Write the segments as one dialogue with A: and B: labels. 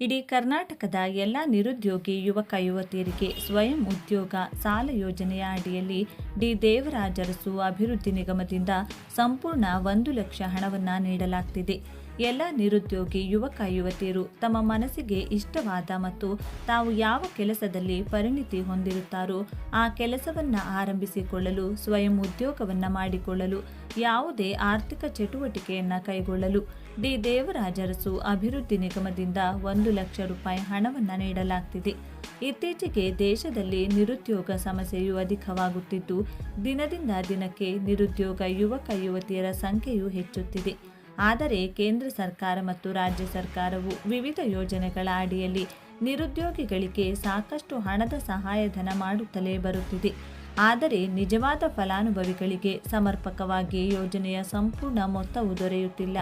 A: ಇಡೀ ಕರ್ನಾಟಕದ ಎಲ್ಲ ನಿರುದ್ಯೋಗಿ, ಯುವಕ, ಯುವತಿಯರಿಗೆ ಸ್ವಯಂ ಉದ್ಯೋಗ ಸಾಲ ಯೋಜನೆಯ ಅಡಿಯಲ್ಲಿ ಡಿ. ದೇವರಾಜರಸು ಅಭಿವೃದ್ಧಿ ನಿಗಮದಿಂದ ಸಂಪೂರ್ಣ ಒಂದು ಲಕ್ಷ ಹಣವನ್ನು ನೀಡಲಾಗ್ತಿದೆ. ಎಲ್ಲ ನಿರುದ್ಯೋಗಿ ಯುವಕ ಯುವತಿಯರು ತಮ್ಮ ಮನಸ್ಸಿಗೆ ಇಷ್ಟವಾದ ಮತ್ತು ತಾವು ಯಾವ ಕೆಲಸದಲ್ಲಿ ಪರಿಣಿತಿ ಹೊಂದಿರುತ್ತಾರೋ ಆ ಕೆಲಸವನ್ನು ಆರಂಭಿಸಿಕೊಳ್ಳಲು, ಸ್ವಯಂ ಉದ್ಯೋಗವನ್ನು ಮಾಡಿಕೊಳ್ಳಲು, ಯಾವುದೇ ಆರ್ಥಿಕ ಚಟುವಟಿಕೆಯನ್ನು ಕೈಗೊಳ್ಳಲು. ಡಿ ದೇವರಾಜರಸು ಅಭಿವೃದ್ಧಿ ನಿಗಮದಿಂದ ಒಂದು ಲಕ್ಷ ರೂಪಾಯಿ ಹಣವನ್ನು ನೀಡಲಾಗ್ತಿದೆ. ಇತ್ತೀಚೆಗೆ ದೇಶದಲ್ಲಿ ನಿರುದ್ಯೋಗ ಸಮಸ್ಯೆಯು ಅಧಿಕವಾಗುತ್ತಿದ್ದು, ದಿನದಿಂದ ದಿನಕ್ಕೆ ನಿರುದ್ಯೋಗ ಯುವಕ ಯುವತಿಯರ ಸಂಖ್ಯೆಯು ಹೆಚ್ಚುತ್ತಿದೆ. ಆದರೆ ಕೇಂದ್ರ ಸರ್ಕಾರ ಮತ್ತು ರಾಜ್ಯ ಸರ್ಕಾರವು ವಿವಿಧ ಯೋಜನೆಗಳ ಅಡಿಯಲ್ಲಿ ನಿರುದ್ಯೋಗಿಗಳಿಗೆ ಸಾಕಷ್ಟು ಹಣದ ಸಹಾಯಧನ ಮಾಡುತ್ತಲೇ ಬರುತ್ತಿದೆ. ಆದರೆ ನಿಜವಾದ ಫಲಾನುಭವಿಗಳಿಗೆ ಸಮರ್ಪಕವಾಗಿ ಯೋಜನೆಯ ಸಂಪೂರ್ಣ ಮೊತ್ತವು ದೊರೆಯುತ್ತಿಲ್ಲ.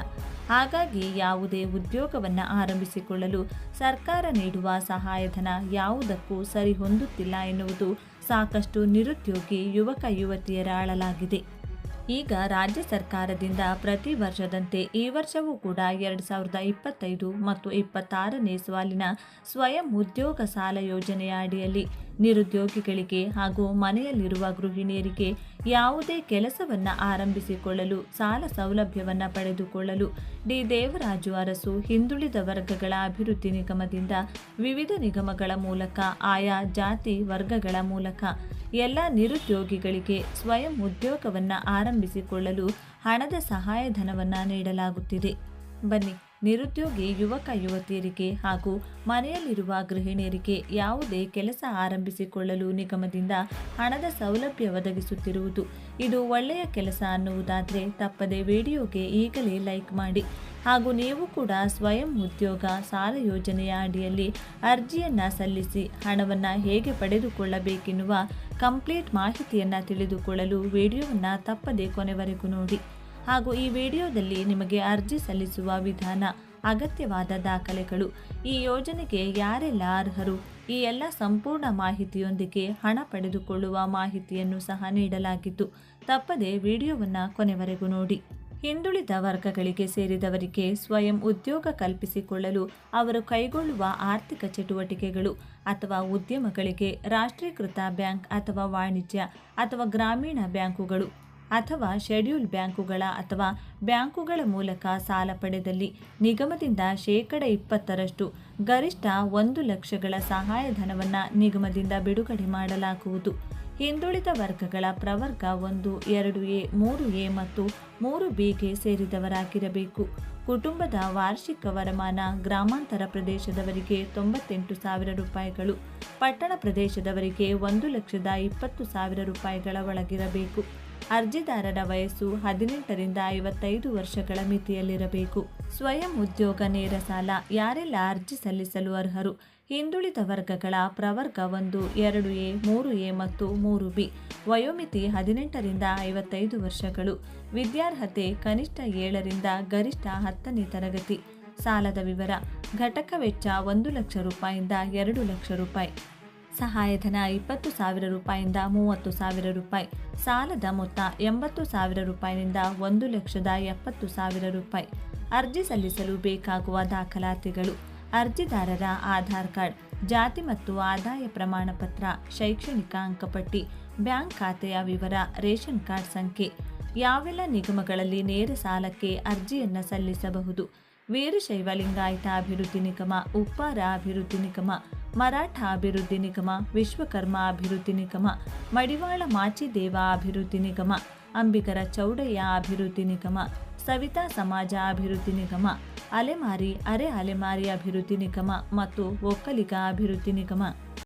A: ಹಾಗಾಗಿ ಯಾವುದೇ ಉದ್ಯೋಗವನ್ನು ಆರಂಭಿಸಿಕೊಳ್ಳಲು ಸರ್ಕಾರ ನೀಡುವ ಸಹಾಯಧನ ಯಾವುದಕ್ಕೂ ಸರಿಹೊಂದುತ್ತಿಲ್ಲ ಎನ್ನುವುದು ಸಾಕಷ್ಟು ನಿರುದ್ಯೋಗಿ ಯುವಕ ಯುವತಿಯರ ಅಳಲಾಗಿದೆ. ಈಗ ರಾಜ್ಯ ಸರ್ಕಾರದಿಂದ ಪ್ರತಿ ವರ್ಷದಂತೆ ಈ ವರ್ಷವೂ ಕೂಡ ಎರಡು ಸಾವಿರದ ಇಪ್ಪತ್ತೈದು ಮತ್ತು ಇಪ್ಪತ್ತಾರನೇ ಸಾಲಿನ ಸ್ವಯಂ ಉದ್ಯೋಗ ಸಾಲ ಯೋಜನೆಯ ಅಡಿಯಲ್ಲಿ ನಿರುದ್ಯೋಗಿಗಳಿಗೆ ಹಾಗೂ ಮನೆಯಲ್ಲಿರುವ ಗೃಹಿಣಿಯರಿಗೆ ಯಾವುದೇ ಕೆಲಸವನ್ನು ಆರಂಭಿಸಿಕೊಳ್ಳಲು, ಸಾಲ ಸೌಲಭ್ಯವನ್ನು ಪಡೆದುಕೊಳ್ಳಲು ಡಿ. ದೇವರಾಜು ಅರಸು ಹಿಂದುಳಿದ ವರ್ಗಗಳ ಅಭಿವೃದ್ಧಿ ನಿಗಮದಿಂದ ವಿವಿಧ ನಿಗಮಗಳ ಮೂಲಕ, ಆಯಾ ಜಾತಿ ವರ್ಗಗಳ ಮೂಲಕ ಎಲ್ಲ ನಿರುದ್ಯೋಗಿಗಳಿಗೆ ಸ್ವಯಂ ಉದ್ಯೋಗವನ್ನು ಆರಂಭಿಸಿಕೊಳ್ಳಲು ಹಣದ ಸಹಾಯಧನವನ್ನು ನೀಡಲಾಗುತ್ತಿದೆ. ಬನ್ನಿ. ನಿರುದ್ಯೋಗಿ ಯುವಕ ಯುವತಿಯರಿಗೆ ಹಾಗೂ ಮನೆಯಲ್ಲಿರುವ ಗೃಹಿಣಿಯರಿಗೆ ಯಾವುದೇ ಕೆಲಸ ಆರಂಭಿಸಿಕೊಳ್ಳಲು ನಿಗಮದಿಂದ ಹಣದ ಸೌಲಭ್ಯ ಒದಗಿಸುತ್ತಿರುವುದು. ಇದು ಒಳ್ಳೆಯ ಕೆಲಸ ಅನ್ನುವುದಾದರೆ ತಪ್ಪದೆ ವಿಡಿಯೋಗೆ ಈಗಲೇ ಲೈಕ್ ಮಾಡಿ. ಹಾಗೂ ನೀವು ಕೂಡ ಸ್ವಯಂ ಉದ್ಯೋಗ, ಸಾಲ ಯೋಜನೆಯ ಅಡಿಯಲ್ಲಿ ಅರ್ಜಿಯನ್ನು ಸಲ್ಲಿಸಿ ಹಣವನ್ನು ಹೇಗೆ ಪಡೆದುಕೊಳ್ಳಬೇಕೆನ್ನುವ ಕಂಪ್ಲೀಟ್ ಮಾಹಿತಿಯನ್ನು ತಿಳಿದುಕೊಳ್ಳಲು ವಿಡಿಯೋವನ್ನು ತಪ್ಪದೆ ಕೊನೆವರೆಗೂ ನೋಡಿ. ಹಾಗೂ ಈ ವಿಡಿಯೋದಲ್ಲಿ ನಿಮಗೆ ಅರ್ಜಿ ಸಲ್ಲಿಸುವ ವಿಧಾನ, ಅಗತ್ಯವಾದ ದಾಖಲೆಗಳು, ಈ ಯೋಜನೆಗೆ ಯಾರೆಲ್ಲ ಅರ್ಹರು, ಈ ಎಲ್ಲ ಸಂಪೂರ್ಣ ಮಾಹಿತಿಯೊಂದಿಗೆ ಹಣ ಪಡೆದುಕೊಳ್ಳುವ ಮಾಹಿತಿಯನ್ನು ಸಹ ನೀಡಲಾಗಿತ್ತು ತಪ್ಪದೆ ವಿಡಿಯೋವನ್ನು ಕೊನೆವರೆಗೂ ನೋಡಿ. ಹಿಂದುಳಿದ ವರ್ಗಗಳಿಗೆ ಸೇರಿದವರಿಗೆ ಸ್ವಯಂ ಉದ್ಯೋಗ ಕಲ್ಪಿಸಿಕೊಳ್ಳಲು ಅವರು ಕೈಗೊಳ್ಳುವ ಆರ್ಥಿಕ ಚಟುವಟಿಕೆಗಳು ಅಥವಾ ಉದ್ಯಮಗಳಿಗೆ ರಾಷ್ಟ್ರೀಕೃತ ಬ್ಯಾಂಕ್ ಅಥವಾ ವಾಣಿಜ್ಯ ಅಥವಾ ಗ್ರಾಮೀಣ ಬ್ಯಾಂಕುಗಳು ಅಥವಾ ಶೆಡ್ಯೂಲ್ ಬ್ಯಾಂಕುಗಳ ಅಥವಾ ಬ್ಯಾಂಕುಗಳ ಮೂಲಕ ಸಾಲ ಪಡೆದಲ್ಲಿ ನಿಗಮದಿಂದ ಶೇಕಡ ಇಪ್ಪತ್ತರಷ್ಟು ಗರಿಷ್ಠ ಒಂದು ಲಕ್ಷಗಳ ಸಹಾಯಧನವನ್ನು ನಿಗಮದಿಂದ ಬಿಡುಗಡೆ ಮಾಡಲಾಗುವುದು. ಹಿಂದುಳಿದ ವರ್ಗಗಳ ಪ್ರವರ್ಗ ಒಂದು, ಎರಡು ಎ, ಮೂರು ಎ ಮತ್ತು ಮೂರು ಬಿಗೆ ಸೇರಿದವರಾಗಿರಬೇಕು. ಕುಟುಂಬದ ವಾರ್ಷಿಕ ವರಮಾನ ಗ್ರಾಮಾಂತರ ಪ್ರದೇಶದವರಿಗೆ ತೊಂಬತ್ತೆಂಟು ಸಾವಿರ ರೂಪಾಯಿಗಳು, ಪಟ್ಟಣ ಪ್ರದೇಶದವರಿಗೆ ಒಂದು ಲಕ್ಷದ ಇಪ್ಪತ್ತು ಸಾವಿರ ರೂಪಾಯಿಗಳ ಒಳಗಿರಬೇಕು. ಅರ್ಜಿದಾರರ ವಯಸ್ಸು ಹದಿನೆಂಟರಿಂದ ಐವತ್ತೈದು ವರ್ಷಗಳ ಮಿತಿಯಲ್ಲಿರಬೇಕು. ಸ್ವಯಂ ಉದ್ಯೋಗ ನೇರ ಸಾಲ, ಯಾರೆಲ್ಲ ಅರ್ಜಿ ಸಲ್ಲಿಸಲು ಅರ್ಹರು? ಹಿಂದುಳಿದ ವರ್ಗಗಳ ಪ್ರವರ್ಗ ಒಂದು, ಎರಡು ಎ, ಮೂರು ಎ ಮತ್ತು ಮೂರು ಬಿ. ವಯೋಮಿತಿ ಹದಿನೆಂಟರಿಂದ ಐವತ್ತೈದು ವರ್ಷಗಳು. ವಿದ್ಯಾರ್ಹತೆ ಕನಿಷ್ಠ ಏಳರಿಂದ ಗರಿಷ್ಠ ಹತ್ತನೇ ತರಗತಿ. ಸಾಲದ ವಿವರ, ಘಟಕ ವೆಚ್ಚ ಒಂದು ಲಕ್ಷ ರೂಪಾಯಿಂದ ಎರಡು ಲಕ್ಷ ರೂಪಾಯಿ. ಸಹಾಯಧನ ಇಪ್ಪತ್ತು ಸಾವಿರ ರೂಪಾಯಿಂದ ಮೂವತ್ತು ಸಾವಿರ ರೂಪಾಯಿ. ಸಾಲದ ಮೊತ್ತ ಎಂಬತ್ತು ಸಾವಿರ ರೂಪಾಯಿನಿಂದ ಒಂದು ಲಕ್ಷದ ಎಪ್ಪತ್ತು ಸಾವಿರ ರೂಪಾಯಿ. ಅರ್ಜಿ ಸಲ್ಲಿಸಲು ಬೇಕಾಗುವ ದಾಖಲಾತಿಗಳು. ಅರ್ಜಿದಾರರ ಆಧಾರ್ ಕಾರ್ಡ್, ಜಾತಿ ಮತ್ತು ಆದಾಯ ಪ್ರಮಾಣಪತ್ರ, ಶೈಕ್ಷಣಿಕ ಅಂಕಪಟ್ಟಿ, ಬ್ಯಾಂಕ್ ಖಾತೆಯ ವಿವರ, ರೇಷನ್ ಕಾರ್ಡ್ ಸಂಖ್ಯೆ. ಯಾವೆಲ್ಲ ನಿಗಮಗಳಲ್ಲಿ ನೇರ ಸಾಲಕ್ಕೆ ಅರ್ಜಿಯನ್ನು ಸಲ್ಲಿಸಬಹುದು? ವೀರಶೈವ ಲಿಂಗಾಯತ ಅಭಿವೃದ್ಧಿ ನಿಗಮ, ಉಪ್ಪಾರ ಅಭಿವೃದ್ಧಿ ನಿಗಮ, ಮರಾಠ ಅಭಿವೃದ್ಧಿ ನಿಗಮ, ವಿಶ್ವಕರ್ಮ ಅಭಿವೃದ್ಧಿ ನಿಗಮ, ಮಡಿವಾಳ ಮಾಚಿದೇವ ಅಭಿವೃದ್ಧಿ ನಿಗಮ, ಅಂಬಿಗರ ಚೌಡಯ್ಯ ಅಭಿವೃದ್ಧಿ ನಿಗಮ, ಸವಿತಾ ಸಮಾಜ ಅಭಿವೃದ್ಧಿ ನಿಗಮ, ಅಲೆಮಾರಿ, ಅರೆ ಅಲೆಮಾರಿ ಅಭಿವೃದ್ಧಿ ನಿಗಮ ಮತ್ತು ಒಕ್ಕಲಿಗ ಅಭಿವೃದ್ಧಿ ನಿಗಮ.